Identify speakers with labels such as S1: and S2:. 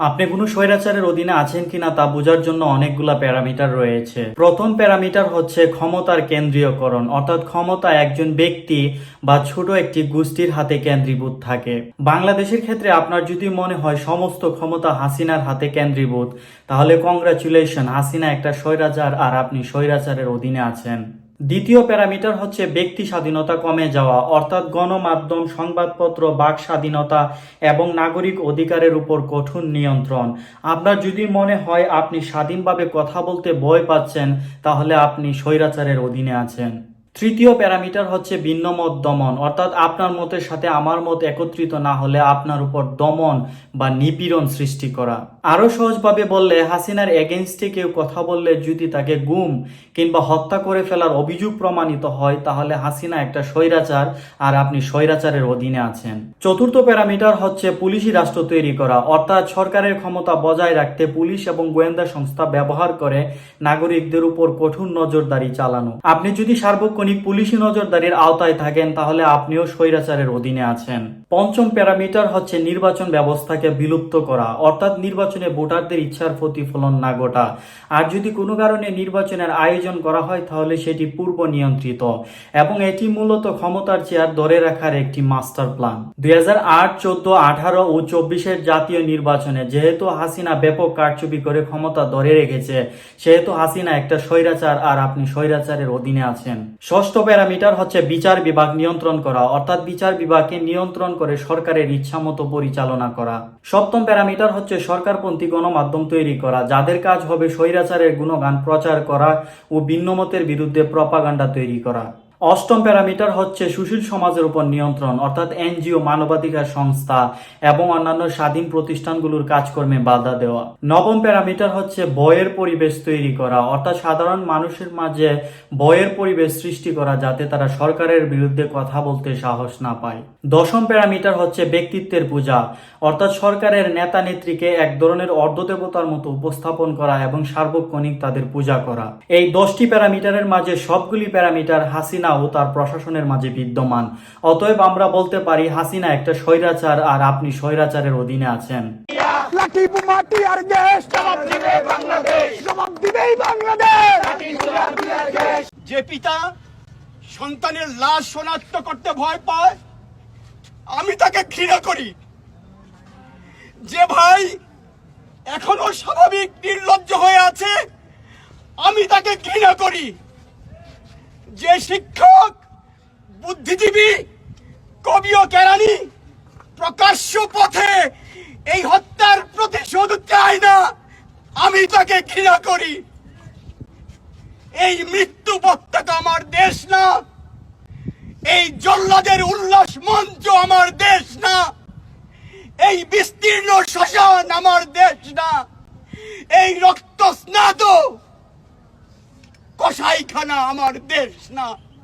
S1: আপনি কোনো স্বৈরাচারের অধীনে আছেন কিনা তা বোঝার জন্য অনেকগুলা প্যারামিটার রয়েছে। প্রথম প্যারামিটার হচ্ছে ক্ষমতার কেন্দ্রীয়করণ, অর্থাৎ ক্ষমতা একজন ব্যক্তি বা ছোট একটি গোষ্ঠীর হাতে কেন্দ্রীভূত থাকে। বাংলাদেশের ক্ষেত্রে আপনার যদি মনে হয় সমস্ত ক্ষমতা হাসিনার হাতে কেন্দ্রীভূত, তাহলে কংগ্রাচুলেশন হাসিনা একটা স্বৈরাচার আর আপনি স্বৈরাচারের অধীনে আছেন। দ্বিতীয় প্যারামিটার হচ্ছে ব্যক্তি স্বাধীনতা কমে যাওয়া, অর্থাৎ গণমাধ্যম, সংবাদপত্র, বাক স্বাধীনতা এবং নাগরিক অধিকারের উপর কঠোর নিয়ন্ত্রণ। আপনার যদি মনে হয় আপনি স্বাধীনভাবে কথা বলতে ভয় পাচ্ছেন, তাহলে আপনি স্বৈরাচারের অধীনে আছেন। তৃতীয় প্যারামিটার হচ্ছে ভিন্ন মত দমন, অর্থাৎ আপনার মতের সাথে আমার মত একত্রিত না হলে আপনার উপর দমন বা নিপীড়ন সৃষ্টি করা। আরও সহজভাবে বললে, হাসিনার এগেনস্টে কেউ কথা বললে যদি তাকে গুম কিংবা হত্যা করে ফেলার অভিযোগ প্রমাণিত হয়, তাহলে হাসিনা একটা স্বৈরাচার আর আপনি স্বৈরাচারের অধীনে আছেন। চতুর্থ প্যারামিটার হচ্ছে পুলিশি রাষ্ট্র তৈরি করা, অর্থাৎ সরকারের ক্ষমতা বজায় রাখতে পুলিশ এবং গোয়েন্দা সংস্থা ব্যবহার করে নাগরিকদের উপর কঠোর নজরদারি চালানো। আপনি যদি সার্বক্ষণিক পুলিশি নজরদারির আওতায় থাকেন, তাহলে আপনিও স্বৈরাচারের অধীনে আছেন। পঞ্চম প্যারামিটার হচ্ছে নির্বাচন ব্যবস্থাকে বিলুপ্ত করা, অর্থাৎ নির্বাচনে ভোটারদের ইচ্ছার প্রতিফলন না ঘটা। আর যদি কোনো কারণে নির্বাচনের আয়োজন করা হয়, তাহলে সেটি পূর্ব নিয়ন্ত্রিত, এবং এটি মূলত ক্ষমতার চেয়ার ধরে রাখার একটি মাস্টার প্ল্যান। দুই হাজার আট, চোদ্দ, আঠারো ও চব্বিশের জাতীয় নির্বাচনে যেহেতু হাসিনা ব্যাপক কারচুপি করে ক্ষমতা ধরে রেখেছে, সেহেতু হাসিনা একটা স্বৈরাচার, আর আপনি স্বৈরাচারের অধীনে আছেন। ষষ্ঠ প্যারামিটার হচ্ছে বিচার বিভাগ নিয়ন্ত্রণ করা, অর্থাৎ বিচার বিভাগকে নিয়ন্ত্রণ করে সরকারের ইচ্ছামতো পরিচালনা করা। সপ্তম প্যারামিটার হচ্ছে সরকারপন্থী গণমাধ্যম তৈরি করা, যাদের কাজ হবে স্বৈরাচারের গুণগান প্রচার করা ও ভিন্নমতের বিরুদ্ধে প্রপাগান্ডা তৈরি করা। অষ্টম প্যারামিটার হচ্ছে সুশীল সমাজের উপর নিয়ন্ত্রণ, অর্থাৎ এনজিও, মানবাধিকার সংস্থা এবং অন্যান্য স্বাধীন প্রতিষ্ঠানগুলোর কাজকর্মে বাধা দেওয়া। নবম প্যারামিটার হচ্ছে বয়ের পরিবেশ তৈরি করা, অর্থাৎ সাধারণ মানুষের মাঝে বয়ের পরিবেশ সৃষ্টি করা যাতে তারা সরকারের বিরুদ্ধে কথা বলতে সাহস না পায়। দশম প্যারামিটার হচ্ছে ব্যক্তিত্বের পূজা, অর্থাৎ সরকারের নেতা নেত্রীকে এক ধরনের অর্ধদেবতার মতো উপস্থাপন করা এবং সার্বক্ষণিক তাদের পূজা করা। এই দশটি প্যারামিটারের মাঝে সবগুলি প্যারামিটার হাসিনা ও তার প্রশাসনের মাঝে বিদ্যমান। অতএব আমরা বলতে পারি হাসিনা একটা স্বৈরাচার আর আপনি স্বৈরাচারের অধীনে আছেন।
S2: লাঠি আর গ্যাস জবাব দিবে বাংলাদেশ। জবাব দিবেই বাংলাদেশ।
S3: যে পিতা সন্তানের লাশ শনাক্ত করতে ভয় পায় আমি তাকে ঘৃণা করি। যে ভাই এখনও স্বাভাবিক নির্লজ্জ হয়ে আছে আমি তাকে ঘৃণা করি। যে শিক্ষক, বুদ্ধিজীবী, কবি ও কেরানি প্রকাশ্য পথে এই হত্যার প্রতিশোধ চায় না, আমি তাকে ঘৃণা করি। এই মৃত্যু পতাকা আমার দেশ না, এই জল্লাদের উল্লাস মঞ্চ আমার দেশ না, এই বিস্তীর্ণ শ্মশান আমার দেশ না, এই রক্ত স্নাত কসাইখানা আমার দেশ না।